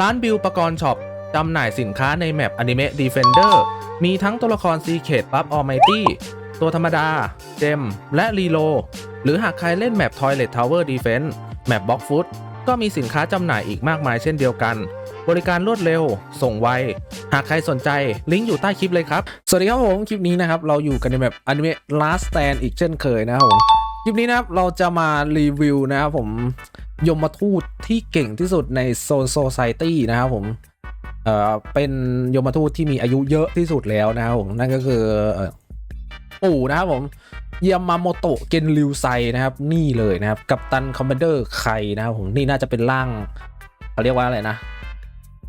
ร้านบิลปกรณ์ช็อปจำหน่ายสินค้าในแมปอนิเมะ Defender มีทั้งตัวละครซีเคดปั๊บออ m มตี้ตัวธรรมดา เจม และรีโล หรือหากใครเล่นแมป Toilet Tower Defense แมป Box Foot ก็มีสินค้าจำหน่ายอีกมากมายเช่นเดียวกัน บริการรวดเร็ว ส่งไว หากใครสนใจลิงก์อยู่ใต้คลิปเลยครับ สวัสดีครับผม คลิปนี้นะครับ เราอยู่กันในแมปอนิเมะ Last Stand อีกเช่นเคยนะครับผม คลิปนี้นะครับ เราจะมารีวิวนะครับผม ยมทูตที่เก่งที่สุดในโซนโซไซตี้นะครับผมเอ่อเป็นยมทูตที่มีอายุเยอะที่สุดแล้วนะครับผมนั่นก็คือปู่นะครับผมยามาโมโตะเกนริวไซนะครับนี่เลยนะครับ กับตันคอมมานเดอร์ไคนะครับผมนี่น่าจะเป็นร่างเขาเรียกว่าอะไรนะ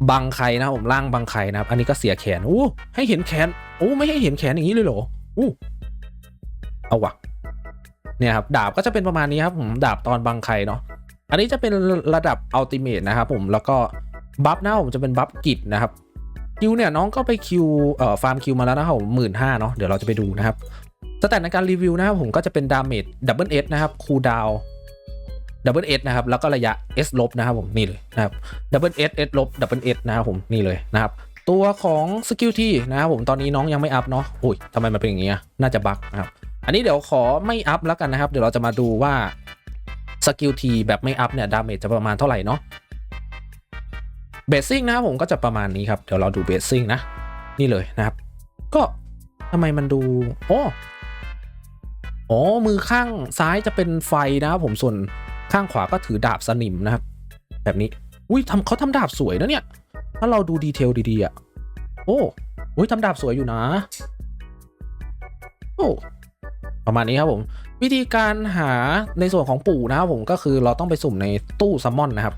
บังไคนะครับผมร่างบังไคนะครับ อันนี้ก็เสียแขนอู้ให้เห็นแขนโอ้ไม่ให้เห็นแขนอย่างนี้เลยเหรออู้เอาวะเนี่ยครับดาบก็จะเป็นประมาณนี้ครับผมดาบตอนบังไคเนาะ อันนี้จะเป็นระดับอัลติเม e นะครับผมแล้วก็บัฟหน้าผมจะเป็นบัฟกิจนะครับคิวเนี่ยน้องก็ไปคิวเอ่อฟาร์มคิวมาแล้วนะครับผมหมื่นห้าเนาะเดี๋ยวเราจะไปดูนะครับสแตทในการรีวิวนะครับผมก็จะเป็นดาเมจดับเบิลเอสนะครับคูดาวดับเบิลเอสนะครับแล้วก็ระยะ S ลบนะครับผมนี่เลยนะครับดับเบิลเอสเอสลบดับเบิลเอสนะครับผมนี่เลยนะครับตัวของสกิลที่นะครับผมตอนนี้น้องยังไม่อัพเนาะอุ้ยทำไมมันเป็นอย่างเงี้ยน่าจะบั๊กนะครับอันนี้เดี๋ยวขอไม่อัพแล้วกันนะครับ เดี๋ยวเราจะมาดูว่า สกิลทีแบบไม่อัพเนี่ยดาเมจจะประมาณเท่าไหร่เนาะเบสซิ่งนะผมก็จะประมาณนี้ครับ เดี๋ยวเราดูเบสซิ่งนะ นี่เลยนะครับ ก็ทำไมมันดูโอ้อ๋อมือข้างซ้ายจะเป็นไฟนะครับผมส่วนข้างขวาก็ถือดาบสนิมนะครับ แบบนี้อุ้ยทำเขาทำดาบสวยนะเนี่ย ถ้าเราดูดีเทลดีๆอะ่ะโอ้อุ้ยทำดาบสวยอยู่นะ โอ้ประมาณนี้ครับผม วิธีการหาในส่วนของปู่นะครับผมก็คือเราต้องไปสุ่มในตู้ซัมมอนนะครับ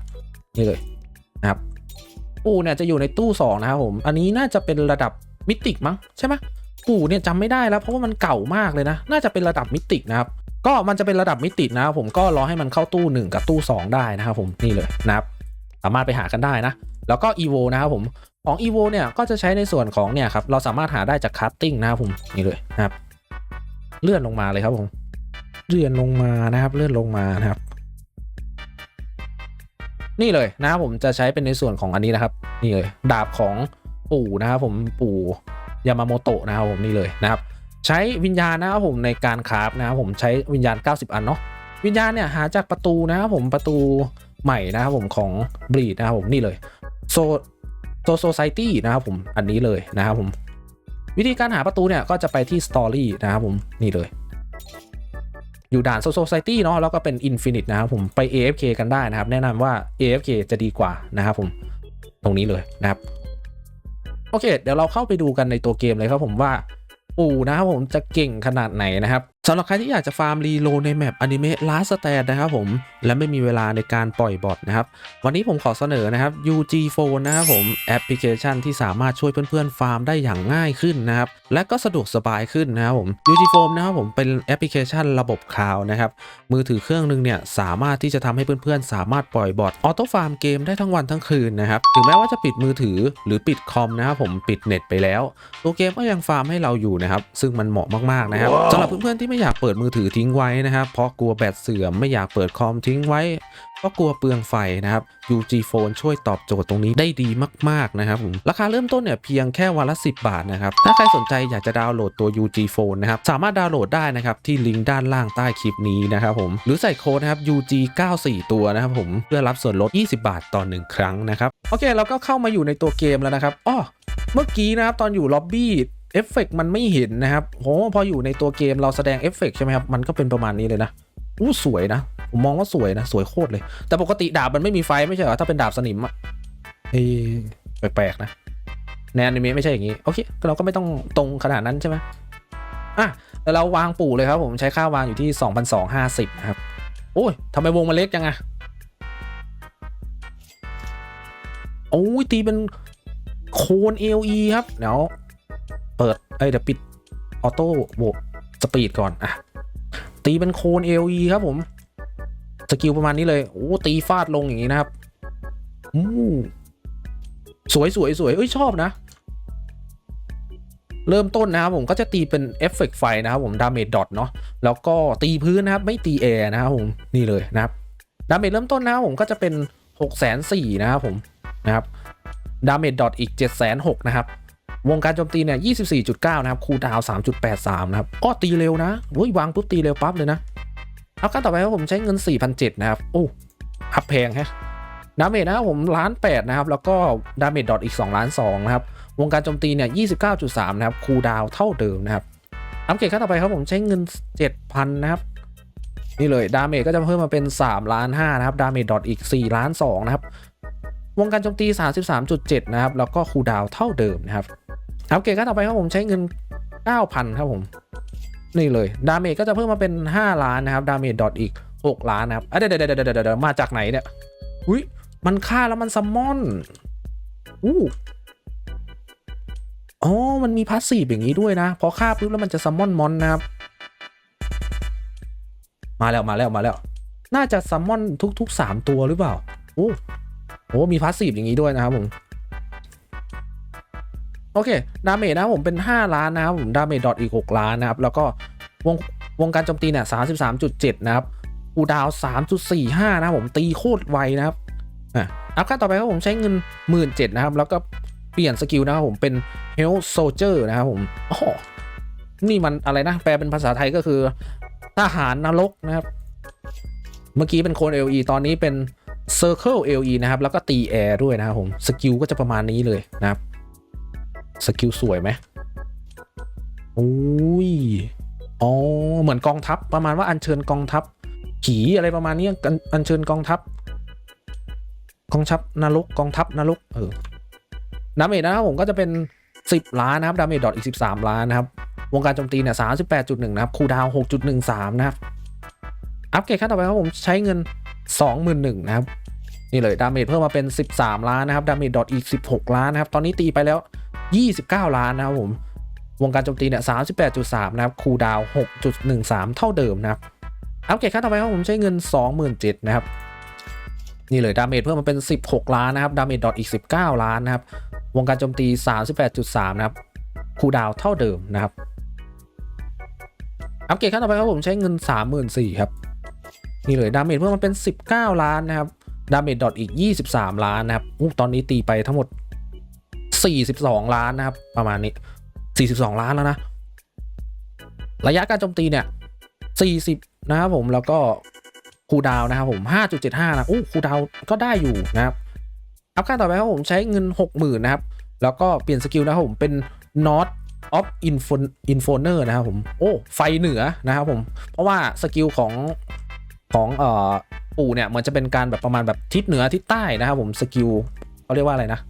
นี่เลยนะครับปู่เนี่ยจะอยู่ในตู้สองนะครับผมอันนี้น่าจะเป็นระดับมิติกมั้งใช่ไหมปู่เนี่ยจำไม่ได้แล้วเพราะว่ามันเก่ามากเลยนะ น่าจะเป็นระดับมิตินะครับก็มันจะเป็นระดับมิตินะครับผมก็รอให้มันเข้าตู้ 1 กับตู้ 2 ได้นะครับผมนี่เลยนะครับสามารถไปหากันได้นะ แล้วก็ EVO นะครับผมของ EVO เนี่ยก็จะใช้ในส่วนของเนี่ยครับเราสามารถหาได้จากคัตติ้งนะครับผมนี่เลยนะครับเลื่อนลงมาเลยครับผม เลื่อนลงมานะครับ เลื่อนลงมานะครับ นี่เลยนะครับผมจะใช้เป็นในส่วนของอันนี้นะครับ นี่เลย ดาบของปู่นะครับผมปู่ยามาโมโตะนะครับผมนี่เลยนะครับ ใช้วิญญาณนะครับผมในการคราฟนะครับผมใช้วิญญาณ 90 อันเนาะวิญญาณเนี่ยหาจากประตูนะครับผมประตูใหม่นะครับผมของบลีดนะครับผมนี่เลยโซโซโซไซตี้นะครับผมอันนี้เลยนะครับผมวิธีการหาประตูเนี่ยก็จะไปที่สตอรี่นะครับผมนี่เลย อยู่ด่านโซโซไซตี้เนาะแล้วก็เป็น Infinite นะครับผมไป AFK กันได้นะครับ แนะนำว่า AFK จะดีกว่านะครับผมตรงนี้เลยนะครับโอเค เดี๋ยวเราเข้าไปดูกันในตัวเกมเลยครับผมว่าปู่นะครับผมจะเก่งขนาดไหนนะครับ สำหรับใครที่อยากจะฟาร์มรีโลในแมปอนิเมะลาสแตนนะครับผม และไม่มีเวลาในการปล่อยบอทนะครับ วันนี้ผมขอเสนอนะครับ UG Phone นะครับผมแอปพลิเคชันที่สามารถช่วยเพื่อนๆ ฟาร์มได้อย่างง่ายขึ้นนะครับ และก็สะดวกสบายขึ้นนะครับผม UG Phone นะครับผมเป็นแอปพลิเคชันระบบคลาวด์นะครับ มือถือเครื่องหนึงเนี่ยสามารถที่จะทำให้เพื่อนๆ สามารถปล่อยบอทออโต้ฟาร์มเกมได้ทั้งวันทั้งคืนนะครับ ถึงแม้ว่าจะปิดมือถือหรือปิดคอมนะครับผมปิดเน็ตไปแล้ว ตัวเกมก็ยังฟาร์มให้เราอยู่นะครับซึ่งมันเหมาะมากๆนะครับสำหรับเพื่อนๆที่ไม่อยากเปิดมือถือทิ้งไว้นะครับ เพราะกลัวแบตเสื่อมไม่อยากเปิดคอมทิ้งไว้ เพราะกลัวเปลืองไฟนะครับ UG Phone ช่วยตอบโจทย์ตรงนี้ได้ดีมากๆนะครับผมราคาเริ่มต้นเนี่ยเพียงแค่วันละ 10 บาทนะครับ ถ้าใครสนใจอยากจะดาวน์โหลดตัว UG Phone นะครับ สามารถดาวน์โหลดได้นะครับ ที่ลิงก์ด้านล่างใต้คลิปนี้นะครับผม หรือใส่โค้ดนะครับ UG 94ตัวนะครับผม เพื่อรับส่วนลด 20 บาทต่อ1ครั้งนะครับ โอเค เราก็เข้ามาอยู่ในตัวเกมแล้วนะครับ อ้อ เมื่อกี้นะครับตอนอยู่ล็อบบี้ เอฟเฟกมันไม่เห็นนะครับโหพออยู่ในตัวเกมเราแสดงเอฟเฟกใช่ไหมครับ มันก็เป็นประมาณนี้เลยนะอู้สวยนะ ผมมองว่าสวยนะ สวยโคตรเลย แต่ปกติดาบมันไม่มีไฟไม่ใช่เหรอ ถ้าเป็นดาบสนิมอะเฮ้แปลกๆนะในอนิเมะไม่ใช่อย่างนี้ โอเค เราก็ไม่ต้องตรงขนาดนั้นใช่ไหมอะแล้วเราวางปู่เลยครับผมใช้ค่าวางอยู่ที่ 2,250นะครับ โอ้ยทำไมวงมันเล็กจังอะโอ้ยตีเป็นโคน AOE ครับ เดี๋ยว เปิดเอ้ยเดี๋ยวปิดออโต้โบสปีดก่อนอะตีเป็นโคน AOE ครับผม สกิลประมาณนี้เลยโอ้ตีฟาดลงอย่างนี้นะครับอู้สวยสวยสวยเอ้ยชอบนะ เริ่มต้นนะครับผมก็จะตีเป็นเอฟเฟกต์ไฟนะครับผมดาเมจดอทเนาะแล้วก็ตีพื้นนะครับ ไม่ตีแอร์นะครับผมนี่เลยนะครับดาเมจเริ่มต้นนะครับผมก็จะเป็น6กแสนสี่นะครับผมนะครับดาเมจดอทอีก7 6 0 0 0นะครับ วงการโจมตีเนี่ย24.9 นะครับ คูดาว 3.83 นะครับ ก็ตีเร็วนะเฮ้ยวางปุ๊บตีเร็วปั๊บเลยนะเอาขั้นต่อไปครับผมใช้เงิน 4,700 นะครับ โอ้อัพแพงแฮะดาเมจนะครับผมล้านแปดนะครับ แล้วก็ดาเมจดอทอีก2ล้าน2นะครับ วงการโจมตีเนี่ย29.3 นะครับ คูดาวเท่าเดิมนะครับอัปเกรดขั้นต่อไปครับผมใช้เงิน 7,000 นะครับนี่เลยดาเมจก็จะเพิ่มมาเป็น3ล้าน5นะครับดาเมจดอทอีก4ล้าน2นะครับวงการโจมตี 33.7 นะครับ แล้วก็คูดาวเท่าเดิมนะครับ อัปเกรดขั้นต่อไปครับผมใช้เงิน 9,000 ครับผม นี่เลย ดาเมจก็จะเพิ่มมาเป็น 5 ล้านนะครับ ดาเมจดอทอีก 6 ล้านนะครับเดี๋ยวเดี๋ยวเดี๋ยวเดี๋ยวมาจากไหนเนี่ยอุ้ยมันฆ่าแล้วมันซัมมอนอู้อ๋อ มันมีพาสซีฟอย่างนี้ด้วยนะ พอฆ่าปุ๊บแล้วมันจะซัมมอนมอนนะครับ มาแล้วมาแล้วมาแล้ว น่าจะซัมมอนทุกๆ 3 ตัวหรือเปล่า โอ้โหมีพาสซีฟอย่างนี้ด้วยนะครับผม โอเค ดาเมจนะผมเป็น 5 ล้านนะครับผมดาเมจดอทอีก 6 ล้านนะครับ แล้วก็วงวงการโจมตีเนี่ย33.7นะครับอูดาว3.45นะครับผมตีโคตรไวนะครับอะอัพขั้นต่อไปครับผมใช้เงิน17,000นะครับ แล้วก็เปลี่ยนสกิลนะครับผมเป็น Health Soldier นะครับผมอ๋อนี่มันอะไรนะ แปลเป็นภาษาไทยก็คือทหารนรกนะครับ เมื่อกี้เป็นโคน LE ตอนนี้เป็น Circle LE นะครับ แล้วก็ตีแอร์ด้วยนะครับผม สกิลก็จะประมาณนี้เลยนะครับ สกิลสวยไหมโอ้ย อ๋อ เหมือนกองทัพประมาณว่าอัญเชิญกองทัพขี่อะไรประมาณนี้อัญเชิญกองทัพกองทัพนรกกองทัพนรกเออดาเมจนะครับผมก็จะเป็น 10 ล้านนะครับดาเมจดอทอีก 13 ล้านนะครับ วงการโจมตีเนี่ย38.1 นะครับ คูดาวน์6.13 นะครับ อัปเกรดขั้นต่อไปครับผมใช้เงิน 21,000นะครับ นี่เลยดาเมจเพิ่มมาเป็น 13 ล้านนะครับ ดาเมจดอทอีก 16 ล้านนะครับ ตอนนี้ตีไปแล้ว 29 ล้านนะครับผม วงการโจมตีเนี่ย38.3 นะครับ คูดาวน์6.13 เท่าเดิมนะครับ อัปเกรดขั้นต่อไปครับผมใช้เงิน 27,000นะครับ นี่เลยดาเมจเพิ่มมาเป็น 16 ล้านนะครับ ดาเมจดอทอีก 19 ล้านนะครับ วงการโจมตี 38.3 นะครับ คูดาวเท่าเดิมนะครับ อัปเกรดขั้นต่อไปครับผมใช้เงิน 34,000ครับ นี่เลยดาเมจเพิ่มมาเป็น 19 ล้านนะครับ ดาเมจดอทอีก 23 ล้านนะครับอู้ตอนนี้ตีไปทั้งหมด 42 ล้านนะครับ ประมาณนี้ 42 ล้านแล้วนะ ระยะการโจมตีเนี่ย 40 นะครับผมแล้วก็คูดาวนะครับผม 5.75 นะอู้คูดาวก็ได้อยู่นะครับอัพขั้นต่อไปครับผมใช้เงิน 60,000 นะครับ แล้วก็เปลี่ยนสกิลนะครับผมเป็น North of Info Infoner นะครับผม โอ้ ไฟเหนือนะครับผม เพราะว่าสกิลของของเอ่อปู่เนี่ยมันจะเป็นการแบบประมาณแบบทิศเหนือทิศใต้นะครับผมสกิลเขาเรียกว่าอะไรนะ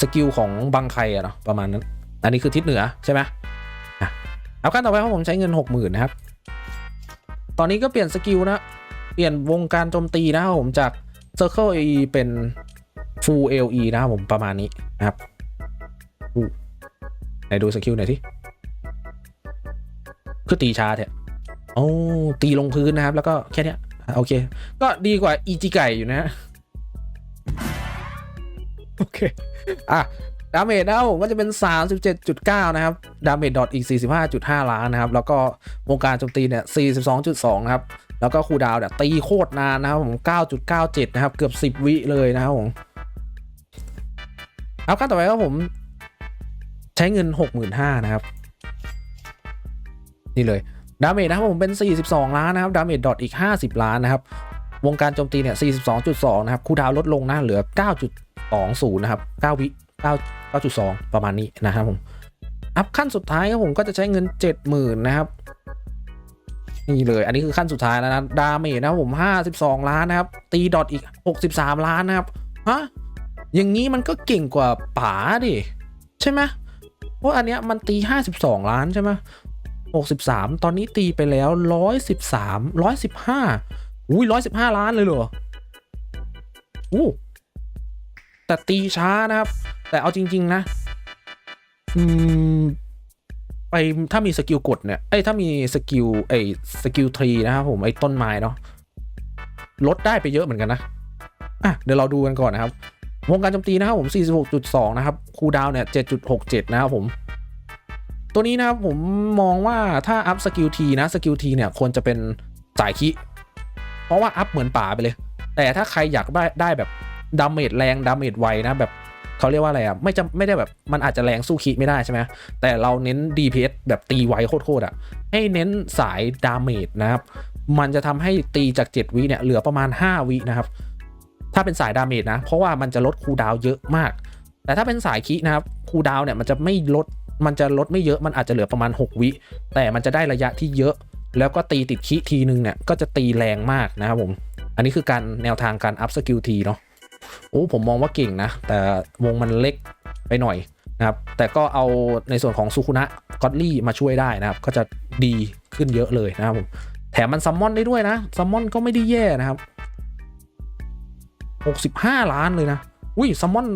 สกิลของบังไคอะเนาะประมาณนั้น อันนี้คือทิศเหนือใช่ไหมเอาขั้นต่อไปครับผมใช้เงิน 60,000 นะครับ ตอนนี้ก็เปลี่ยนสกิลนะ เปลี่ยนวงการโจมตีนะครับผมจาก Circle AE เป็น Full LE นะครับผมประมาณนี้นะครับไหนดูสกิลหน่อยที่คือตีชาเถอะโอ้ตีลงพื้นนะครับ แล้วก็แค่นี้โอเค ก็ดีกว่าอีจิไก่อยู่นะฮะ โอเค อะ ดาเมจนะครับผมก็จะเป็น 37.9 นะครับ ดาเมจดอทอีก 45.5 ล้านนะครับ แล้วก็วงการโจมตีเนี่ย 42.2 นะครับ แล้วก็คูดาวเนี่ยตีโคตรนานนะครับผม 9.97 นะครับ เกือบ 10 วิเลยนะครับผมเอาขั้นต่อไปครับผม ใช้เงิน 65,000นะครับ นี่เลย ดาเมจนะครับผมเป็น 42 ล้านนะครับ ดาเมจดอทอีก 50 ล้านนะครับวงการโจมตีเนี่ย 42.2 นะครับ คูดาวลดลงนะ เหลือ 9.20 นะครับ 9 วิ 9 9.2 ประมาณนี้นะครับผม อัพขั้นสุดท้ายครับผมก็จะใช้เงิน 70,000 นะครับ นี่เลย อันนี้คือขั้นสุดท้ายแล้วนะ ดาเมจนะครับผม 52 ล้านนะครับ ตีดอทอีก 63 ล้านนะครับ ฮะ อย่างนี้มันก็เก่งกว่าป๋าดิ ใช่ไหมเพราะอันเนี้ยมันตี 52 ล้านใช่ไหม63 ตอนนี้ตีไปแล้ว 113 115 อุ้ย 115 ล้านเลยเหรอ อู้ แต่ตีช้านะครับ แต่เอาจริง ๆ นะ อืม ไปถ้ามีสกิลกดเนี่ยเอ้ถ้ามีสกิลไอ้สกิลทรีนะครับผมไอ้ต้นไม้เนาะลดได้ไปเยอะเหมือนกันนะอะเดี๋ยวเราดูกันก่อนนะครับ วงการโจมตีนะครับผม 46.2 นะครับ คูดาวเนี่ย 7.67 นะครับผม ตัวนี้นะครับผมมองว่าถ้าอัพสกิลทีนะสกิลทีเนี่ยควรจะเป็นสายคิ เพราะว่าอัพเหมือนป่าไปเลย แต่ถ้าใครอยากได้ได้แบบ ดาเมจแรงดาเมจไวนะแบบเขาเรียกว่าอะไรอะไม่จำไม่ได้แบบมันอาจจะแรงสู้คิไม่ได้ใช่ไหมแต่เราเน้น DPS แบบตีไวโคตรๆอะให้เน้นสายดาเมจนะครับ มันจะทำให้ตีจาก 7 วิเนี่ยเหลือประมาณ 5 วินะครับ ถ้าเป็นสายดาเมจนะ เพราะว่ามันจะลดคูดาวเยอะมาก แต่ถ้าเป็นสายคินะครับคูดาวเนี่ยมันจะไม่ลดมันจะลดไม่เยอะมันอาจจะเหลือประมาณ 6 วิ แต่มันจะได้ระยะที่เยอะ แล้วก็ตีติดคิทีนึงเนี่ยก็จะตีแรงมากนะครับผม อันนี้คือการแนวทางการอัพสกิลทีเนาะ โอ้ผมมองว่าเก่งนะ แต่วงมันเล็กไปหน่อยนะครับ แต่ก็เอาในส่วนของซูคุนะกอตลี่มาช่วยได้นะครับ ก็จะดีขึ้นเยอะเลยนะครับผมแถมมันซัมมอนได้ด้วยนะซัมมอนก็ไม่ได้แย่นะครับ 65 ล้านเลยนะ อุ้ยซัมมอน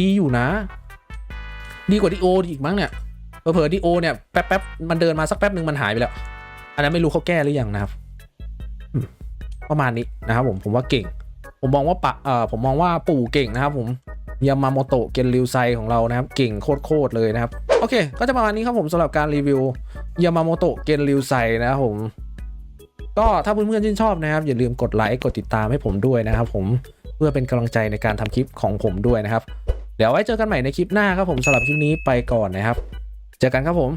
ดีอยู่นะ ดีกว่าดีโออีกมั้งเนี่ยเผลอๆดีโอเนี่ยแป๊บๆมันเดินมาสักแป๊บหนึ่งมันหายไปแล้ว อันนั้นไม่รู้เขาแก้หรือยังนะครับ ประมาณนี้นะครับผมผมว่าเก่ง ผมมองว่าปะเอ่อผมมองว่าปู่เก่งนะครับผมยามาโมโตะเกนริวไซของเรานะครับ เก่งโคตรๆเลยนะครับ โอเค ก็จะประมาณนี้ครับผมสำหรับการรีวิวยามาโมโตะเกนริวไซนะครับผม ก็ถ้าเพื่อนๆชื่นชอบนะครับ อย่าลืมกดไลค์กดติดตามให้ผมด้วยนะครับผมเพื่อเป็นกำลังใจในการทำคลิปของผมด้วยนะครับ เดี๋ยวไว้เจอกันใหม่ในคลิปหน้าครับผมสำหรับคลิปนี้ไปก่อนนะครับ เจอกันครับผม